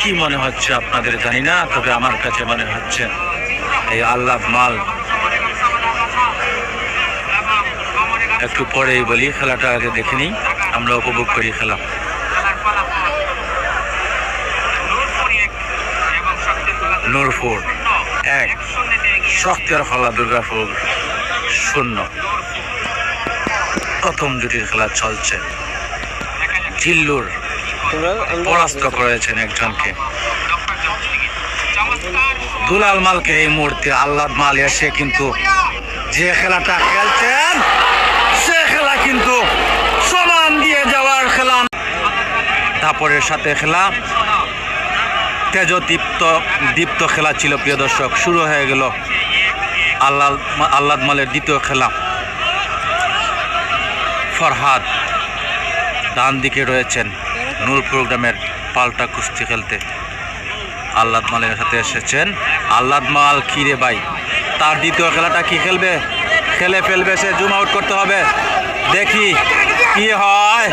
কি মনে হচ্ছে আপনাদের জানি না, তবে আমার কাছে মনে হচ্ছে এই আল্লাহ মাল। একটু পরেই বলি, খেলাটা আগে দেখে নিই, আমরা উপভোগ করি খেলা। নূরপুর এক শক্তের ফলা দুর্গাপুর শূন্য। প্রথম জুটির খেলা চলছে। জিল্লুর পরাস্ত করেছেন একজনকে। দুলাল মালকে এই মুহূর্তে আল্লাদ মাল এসে কিন্তু যে খেলাটা খেলছেন, সে খেলা কিন্তু সমান দিয়ে যাওয়ার খেলা। তারপরের সাথে খেলা। তেজ দীপ্ত দীপ্ত খেলা ছিল, প্রিয় দর্শক। শুরু হয়ে গেল আল্লাহ আল্লাদ মালের দ্বিতীয় খেলা। ফরহাদ ডান দিকে রয়েছেন। নূর প্রোগ্রামের পাল্টা কুস্তি খেলতে আল্লাদ মালের সাথে এসেছেন। আল্লাদ মাল কিরে ভাই? তার দ্বিতীয় খেলাটা কি খেলবে? খেলে ফেলবে সে জুম আউট করতে হবে। দেখি কি হয়।